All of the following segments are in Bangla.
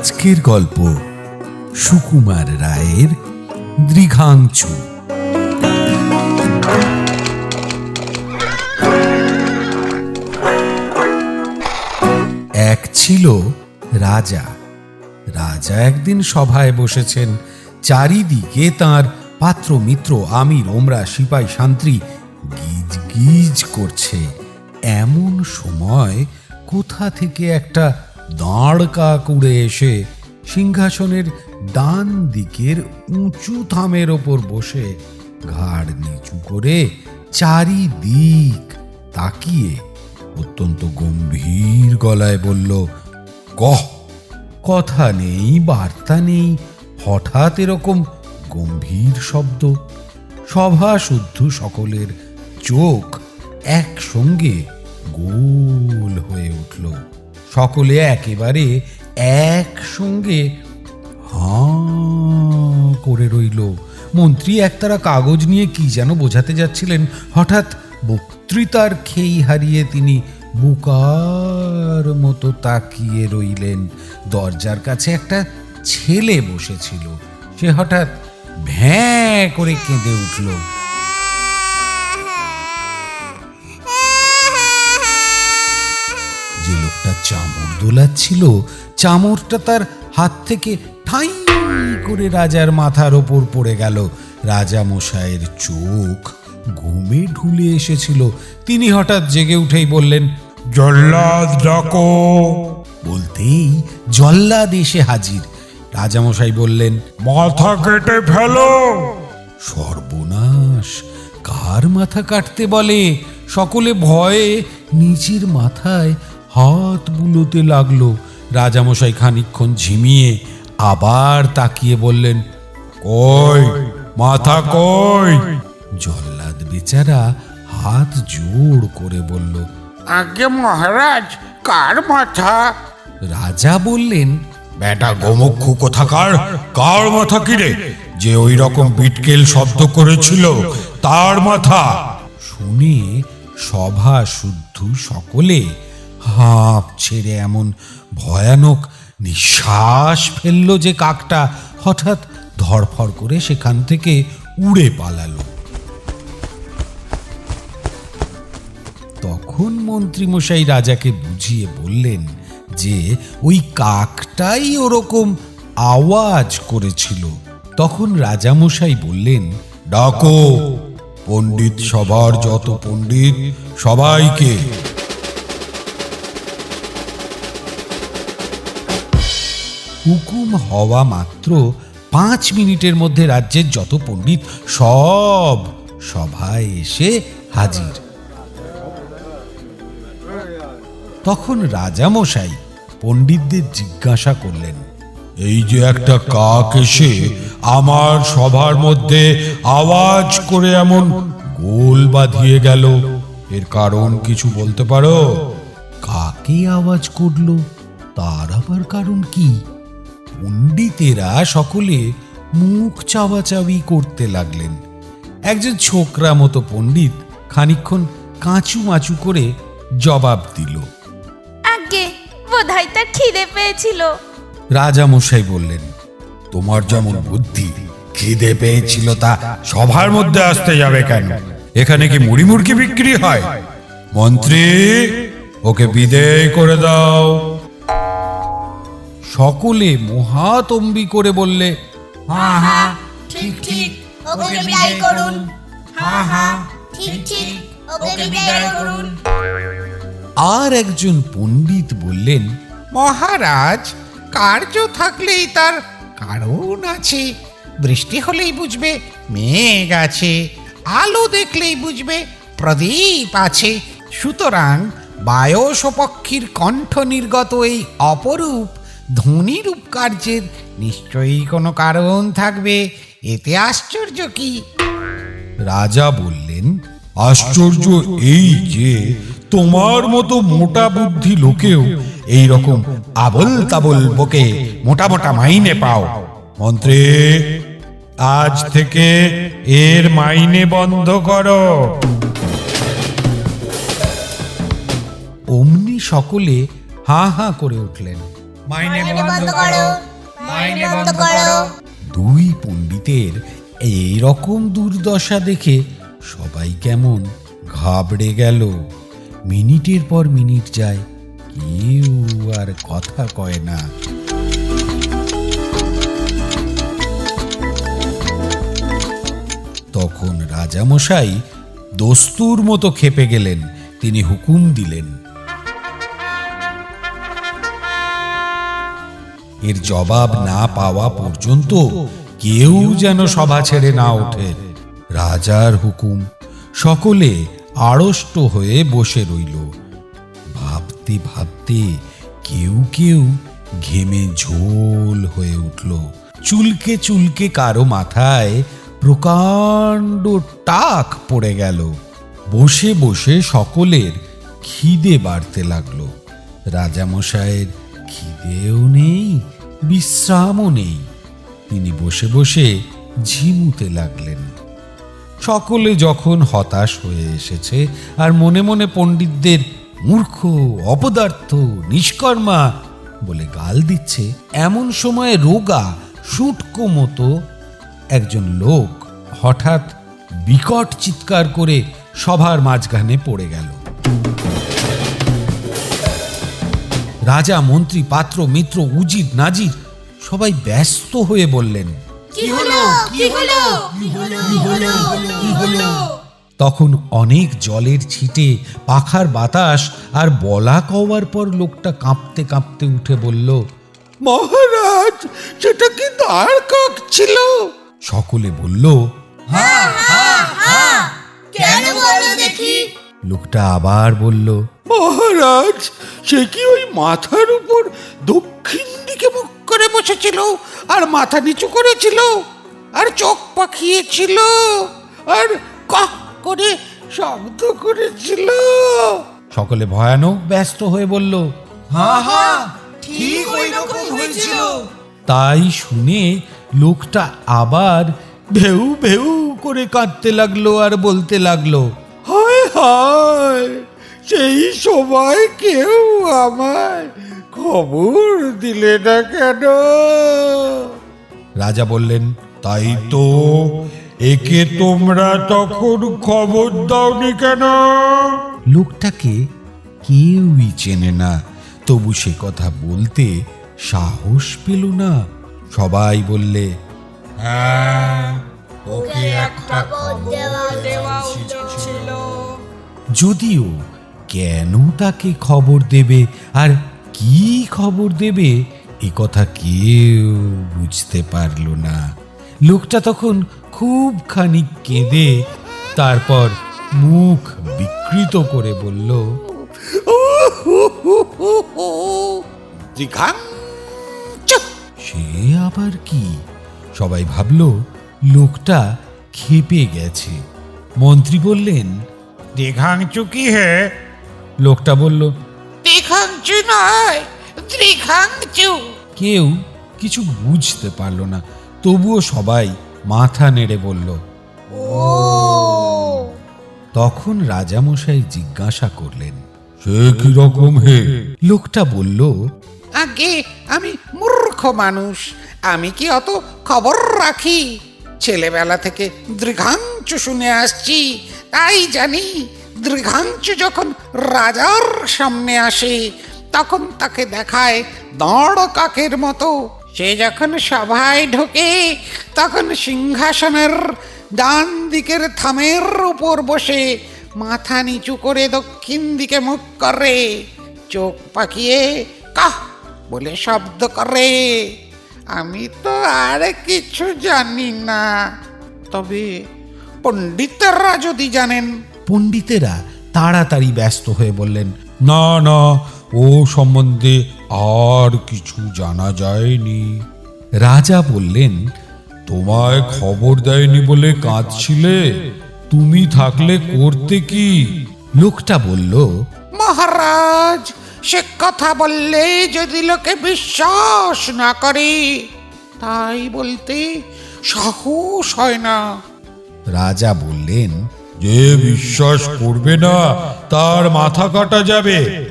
আজকের গল্প সুকুমার রায়ের দৃঘাংশু এক ছিল রাজা। রাজা একদিন সভায় বসেছেন। চারিদিকে তার পাত্র মিত্র আমির, ওমরা, সিপাই, শান্ত্রী গিজ গিজ করছে। এমন সময় কোথা থেকে একটা দাঁড় কাক উড়ে এসে সিংহাসনের ডান দিকের উঁচু থামের ওপর বসে ঘাড় নিচু করে চারিদিক তাকিয়ে অত্যন্ত গম্ভীর গলায় বলল, কহ, কথা নেই, বার্তা নেই, হঠাৎ এরকম গম্ভীর শব্দ। সভা শুদ্ধ সকলের চোখ একসঙ্গে গোল হয়ে উঠল। সকলে একেবারে একসঙ্গে হাঁ করে রইল। মন্ত্রী একতারা কাগজ নিয়ে কি যেন বোঝাতে যাচ্ছিলেন। হঠাৎ বক্তৃতার খেই হারিয়ে তিনি বুকার মতো তাকিয়ে রইলেন। দরজার কাছে একটা ছেলে বসেছিল। সে হঠাৎ ভ্যাঁ করে কেঁদে উঠল। যে লোকটা চামড় দোলাচ্ছিল। চামড়টা তার হাত থেকে ঠাই করে রাজার মাথার ওপর পড়ে গেল। রাজা মশাইয়ের চোখ ঘুমে ঢুলে এসেছিল। তিনি হঠাৎ জেগে উঠেই বললেন জল্লাদ ডাকো। বলতেই জল্লাদ এসে হাজির। রাজামশাই বললেন মাথা কেটে ফেলো। সর্বনাশ কার মাথা কাটতে বলে? সকলে ভয়ে নিচের মাথায় হাত বুলোতে লাগল। রাজামশাই খানিকক্ষণ ঝিমিয়ে আবার তাকিয়ে বললেন কই মাথা কই? জল্লাদ বেচারা হাত জোড় করে বলল আগে মহারাজ কার মাথা? রাজা বললেন বেটা গোমক্ষু কোথাকার? কার মাথা কিরে যে ওই রকম বিটকেল শব্দ করেছিল তার মাথা? শুনে সভা শুদ্ধ সকলে হাঁপ ছেড়ে এমন ভয়ানক নিঃশ্বাস ফেলল যে কাকটা। হঠাৎ ধরফর করে সেখান থেকে উড়ে পালালো। তখন মন্ত্রীমশাই রাজাকে বুঝিয়ে বললেন যে ওই কাকটাই ওরকম আওয়াজ করেছিল। তখন রাজামশাই বললেন, ডাকো, পণ্ডিত সবার যত পণ্ডিত, সবাইকে। হুকুম হওয়া মাত্র পাঁচ মিনিটের মধ্যে রাজ্যের যত পণ্ডিত সব সভায় এসে হাজির। তখন রাজামশাই পণ্ডিতদের জিজ্ঞাসা করলেন এই যে একটা কাক এসে আমার সভার মধ্যে আওয়াজ করে এমন গোল বাঁধিয়ে গেল। এর কারণ কিছু বলতে পারো? কাকে আওয়াজ করল? তার আবার কারণ কি? পণ্ডিতেরা সকলে মুখ চাওয়াচাবি করতে লাগলেন। একজন ছোকরা মতো পণ্ডিত খানিকক্ষণ কাঁচু মাচু করে জবাব দিল। আগে বোধহয় তার খিদে পেয়েছিল। রাজামশাই বললেন তোমার যেমন বুদ্ধি খিদে পেয়েছিল তা সভার মধ্যে আসতে যাবে কেন? এখানে কি মুড়ি মুড়কি বিক্রি হয়? মন্ত্রী ওকে বিদেয় করে দাও। সকলে মহাতম্বি করে বললে হা হা ঠিক ঠিক ওকে বিদায় করুন। হ্যাঁ হ্যাঁ ঠিক ঠিক ওকে বিদায় করুন। আর একজন পণ্ডিত বললেন মহারাজ কার্য থাকলেই তার কারণ আছে। বৃষ্টি হলেই বুঝবে মেঘ আছে আলো দেখলেই বুঝবে প্রদীপ আছে। সুতরাং বায়স পক্ষীর কণ্ঠ নির্গত এই অপরূপ ধ্বনিরূপ কার্যের নিশ্চয়ই কোনো কারণ থাকবে। এতে আশ্চর্য কি? রাজা বললেন আশ্চর্য এই যে তোমার মতো মোটা বুদ্ধি লোকেও এই রকম আবল তাবল বকে মোটা মোটা মাইনে পাও। মন্ত্রী আজ থেকে এর মাইনে বন্ধ করো। অমনি সকলে হাঁ হাঁ করে উঠলেন। মাইনে বন্ধ করো। মাইনে বন্ধ করো। দুই পণ্ডিতের এই রকম দুর্দশা দেখে সবাই কেমন ঘাবড়ে গেল। মিনিটের পর মিনিট যায় কেউ আর কথা কয় না। তখন রাজামশাই দস্তুর মতো খেপে গেলেন তিনি হুকুম দিলেন এর জবাব না পাওয়া পর্যন্ত কেউ যেন সভা ছেড়ে না ওঠে। রাজার হুকুম, সকলে আড়ষ্ট হয়ে বসে রইল। ভাবতে ভাবতে কেউ কেউ ঘেমে ঝোল হয়ে উঠল। চুলকে চুলকে কারও মাথায় প্রকাণ্ড টাক পড়ে গেল। বসে বসে সকলের খিদে বাড়তে লাগল। রাজামশায়ের খিদেও নেই, বিশ্রামও নেই। তিনি বসে বসে ঝিমুতে লাগলেন। সকলে যখন হতাশ হয়ে এসেছে আর মনে মনে পণ্ডিতদের মূর্খ, অপদার্থ, নিষ্কর্মা বলে গাল দিচ্ছে, এমন সময় রোগা, শুটকো মতো একজন লোক হঠাৎ বিকট চিৎকার করে সভার মাঝখানে পড়ে গেল। রাজা মন্ত্রী পাত্র মিত্র উজির নাজির সবাই ব্যস্ত হয়ে বললেন তখন অনেক জলের ছিটে পাখার বাতাস আর বলা কওয়ার পর লোকটা কাঁপতে কাঁপতে উঠে বলল মহারাজ সেটা কি দ্বারকাক ছিল? সকলে বলল কেন বলো দেখি? লোকটা আবার বলল মহারাজ সে কি ওই মাথার উপর দক্ষিণ দিকে মুখ করে বসেছিল আর মাথা নিচু করেছিল আর চোখ পাখিয়েছিল আর কহ করে শব্দ করেছিল? সকলে ভয়ানক ব্যস্ত হয়ে বলল ঠিক ওই রকম হয়েছিল। তাই শুনে লোকটা আবার ভেউ ভেউ করে কাঁদতে লাগল আর বলতে লাগল হায়। সেই সময় কেউ আমায় খবর দিলে না কেন? রাজা বললেন তাই তো একে তোমরা তখন খবর দাওনি কেন? লোকটাকে কেউই চেনে না। তবু সে কথা বলতে সাহস পেল না। সবাই বললে হ্যাঁ ওকে একটা যদিও কেন তাকে খবর দেবে আর কি খবর দেবে এ কথা কেউ বুঝতে পারল না। লোকটা তখন খুব খানিক কেঁদে তারপর মুখ বিকৃত করে বলল সে আবার কি? সবাই ভাবল লোকটা খেপে গেছে। মন্ত্রী বললেন দীঘাংচু কি হে? লোকটা বলল দীঘাংচু নয় ত্রিঘাংচু কেউ কিছু বুঝতে পারল না। তবুও সবাই মাথা নেড়ে বলল তখন রাজামশাই জিজ্ঞাসা করলেন সে কি রকম হে? লোকটা বলল আগে আমি মূর্খ মানুষ আমি কি অত খবর রাখি? ছেলেবেলা থেকে দৃঘাংচু শুনে আসছি তাই জানি দৃঘাংচু যখন রাজার সামনে আসে, তখন তাকে দেখায় দাঁড় কাকের মতো। সে যখন সভায় ঢোকে, তখন সিংহাসনের ডান দিকের থামের উপর বসে মাথা নিচু করে দক্ষিণ দিকে মুখ করে, চোখ পাকিয়ে কাহ বলে শব্দ করে। আমি তো আর কিছু জানি না। তবে পণ্ডিতরা যদি জানেন। পণ্ডিতেরা তাড়াতাড়ি ব্যস্ত হয়ে বললেন না না ও সম্বন্ধে আর কিছু জানা যায়নি। রাজা বললেন তোমায় খবর দেয়নি বলে কাঁদছিলে? তুমি থাকলে করতে কি? লোকটা বলল মহারাজ সে কথা বললে যদি লোকে বিশ্বাস না করে তাই বলতে সাহস হয় না। রাজা বললেন যে বিশ্বাস করবে না তার মাথা কাটা যাবে।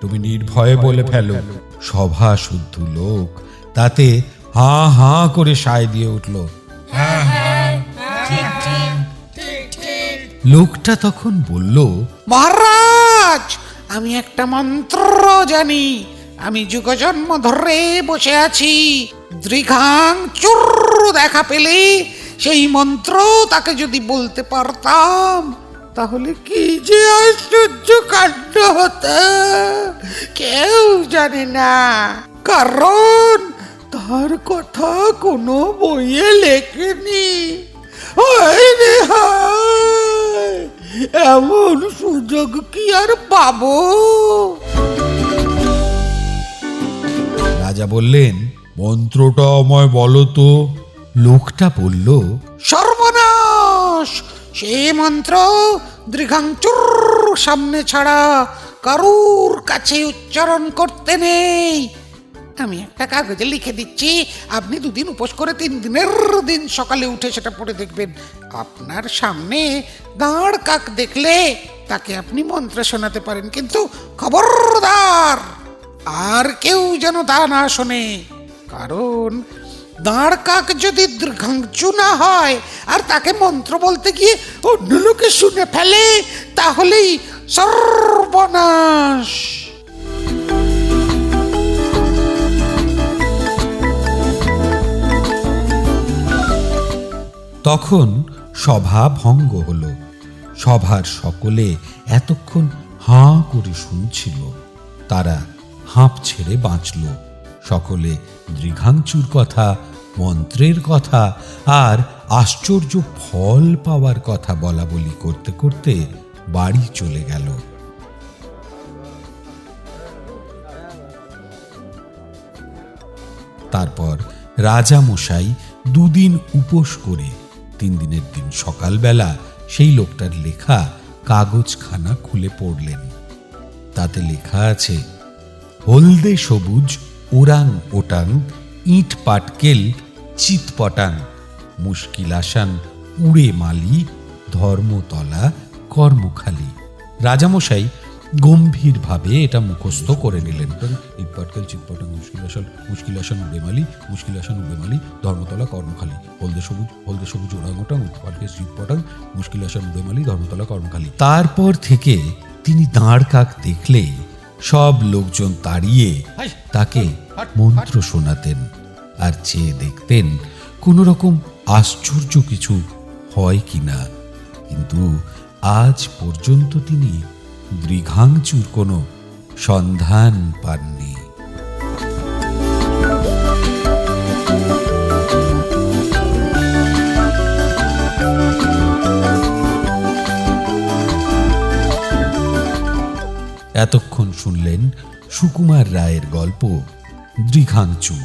তুমি নির্ভয়ে বলে ফেলো সভা শুদ্ধ লোক। তাতে হা হা করে সায় দিয়ে উঠল। লোকটা তখন বলল মহারাজ আমি একটা মন্ত্র জানি। আমি যুগজন্ম ধরে বসে আছি। দৃঘাং চুর দেখা পেলে সেই মন্ত্র তাকে যদি বলতে পারতাম, তাহলে কি যে আশ্চর্য কাণ্ড হতো? কেউ জানে না। কারণ তার কথা কোনো বইয়ে লেখেনি। এমন সুযোগ কি আর পাবো? রাজা বললেন, মন্ত্রটা আমায় বলো তো। লোকটা বলল, সর্বনাশ! সে মন্ত্র দৃঘাংচুর সামনে ছাড়া কারুর কাছে উচ্চারণ করতে নেই। আমি একটা কাগজে লিখে দিচ্ছি, আপনি দুদিন উপোস করে তিন দিনের দিন সকালে উঠে সেটা পড়ে দেখবেন। আপনার সামনে দাঁড় কাক দেখলে তাকে আপনি মন্ত্র শোনাতে পারেন, কিন্তু খবরদার আর কেউ যেন তা না শোনে, কারণ দাঁড় কাক যদি দীর্ঘাংচু না হয়, আর তাকে মন্ত্র বলতে গিয়ে অন্য লোকে শুনে ফেলে, তাহলেই সর্বনাশ। তখন সভা ভঙ্গ হল। সভার সকলে এতক্ষণ হাঁ করে শুনছিল। তারা হাঁপ ছেড়ে বাঁচল। সকলে দৃঘাংচুর কথা মন্ত্রের কথা আর আশ্চর্য ফল পাওয়ার কথা বলা বলি করতে করতে বাড়ি চলে গেল। তারপর রাজা মশাই দুদিন উপোস করে, তিন দিনের দিন সকালবেলা সেই লোকটার লেখা কাগজখানা খুলে পড়লেন। তাতে লেখা আছে, হলদে সবুজ, ওরাং ওটাং ইট পাটকেল চিতপটাং মুশকিল আসান, উড়ে মালি, ধর্মতলা, কর্মখালি। রাজামশাই গম্ভীরভাবে এটা মুখস্থ করে নিলেন। ইটপাটকেল চিৎপটাং মুশকিল আসান মুশকিল আসান উড়েমালি মুশকিল আসান উড়েমালি ধর্মতলা, কর্মখালি। হলদে সবুজ হলদে সবুজ ওরাংওটাং ইটপাটকেল চিৎপটাং মুশকিল আসান উড়েমালি ধর্মতলা, কর্মখালি। তারপর থেকে তিনি দাঁড় কাক দেখলে সব লোকজন তাড়িয়ে তাকে মন্ত্র শোনাতেন আর চেয়ে দেখতেন কোনো রকম আশ্চর্য কিছু হয় কি না কিন্তু আজ পর্যন্ত তিনি দৃঘাংচুর কোনো সন্ধান পাননি। এতক্ষণ শুনলেন সুকুমার রায়ের গল্প দৃঘাংচু।